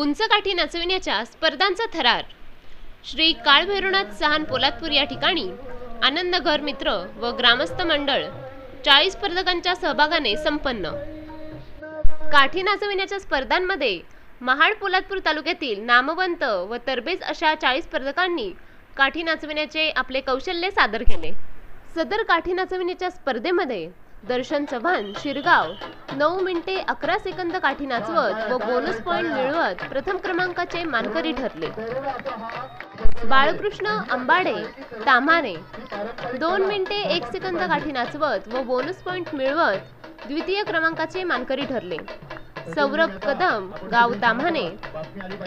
उंच काठी नाचविण्याच्या स्पर्धांचा थरार. श्री काळभैरवनाथ सहान पोलादपूर या ठिकाणी आनंदघर मित्र व ग्रामस्थ मंडळ चाळीस स्पर्धकांच्या सहभागाने संपन्न. काठी नाचविण्याच्या स्पर्धांमध्ये महाड पोलादपूर तालुक्यातील नामवंत व तरबेज अशा चाळीस स्पर्धकांनी काठी नाचविण्याचे आपले कौशल्य सादर केले. सदर काठी नाचविण्याच्या स्पर्धेमध्ये दर्शन चव्हाण शिरगाव नऊ मिनिटे अकरा सेकंद काठी नाचवत व बोनस पॉईंट मिळवत प्रथम क्रमांकाचे मानकरी ठरले. बाळकृष्ण अंबाडे तामाने दोन मिनिटे एक सेकंद काठी नाचवत व बोनस पॉईंट मिळवत द्वितीय क्रमांकाचे मानकरी ठरले. सौरभ कदम गाव ताम्हाणे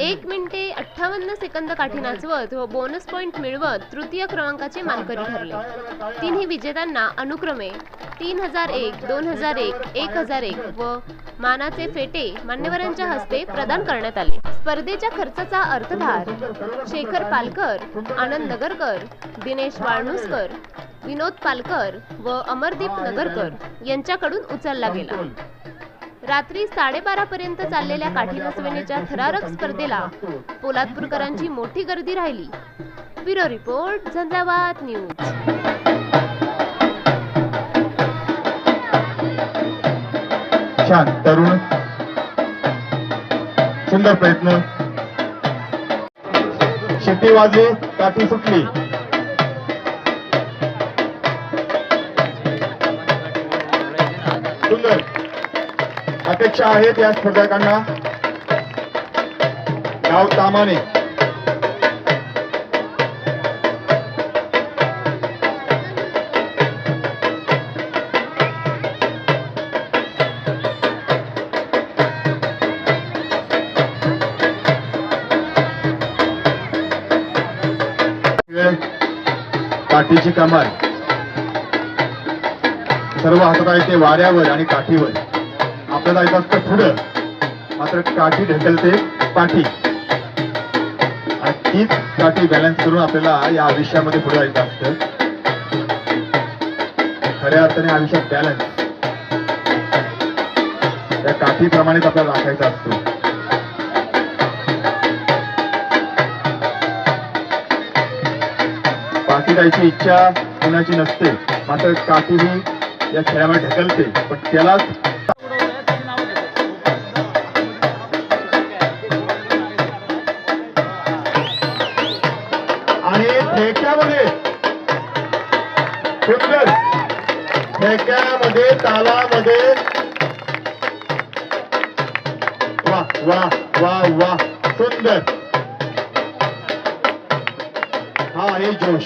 एक मिनिटे अठ्ठावन्न सेकंद काठी नाचवत व बोनस पॉईंट मिळवत तृतीय क्रमांकाचे मानकरी ठरले. तिन्ही विजेत्यांना अनुक्रमे तीन हजार एक दोन हजार एक एक हजार एक व मानाचे फेटे मान्यवरांच्या हस्ते प्रदान करण्यात आले. स्पर्धेच्या खर्चाचा अर्थभार शेखर पालकर आनंद नगरकर दिनेश वाळणुसकर विनोद पालकर व अमरदीप नगरकर यांच्याकडून उचलला गेला. रात्री साडेबारा पर्यंत चाललेल्या काठी नाचविण्याच्या थरारक स्पर्धेला पोलादपूरकरांची मोठी गर्दी राहिली. Bureau report Zanjhavat news. छान तरुण. सुंदर प्रयत्न. शेती वाजली काठी सुटली. सुंदर. अपेक्षा आहेत या स्पर्धकांना. गाव तामाने. काठीची कमाल. सर्व हातात आहे ते वाऱ्यावर आणि काठीवर. आपल्याला येत असतं पुढं. मात्र काठी ढकलते पाठी. आणि तीच काठी बॅलन्स करून आपल्याला या आयुष्यामध्ये पुढे जायचं असतं. खऱ्या अर्थाने आयुष्यात बॅलन्स त्या काठीप्रमाणेच आपल्याला राखायचा असतो. बाकी जायची इच्छा कुणाची नसते. मात्र काठी ही या खेळामध्ये ढकलते. पण त्यालाच आणि ठेक्यामध्ये ठेक्यामध्ये तालामध्ये. वा वा वा वा. सुंदर. हा हे जोश.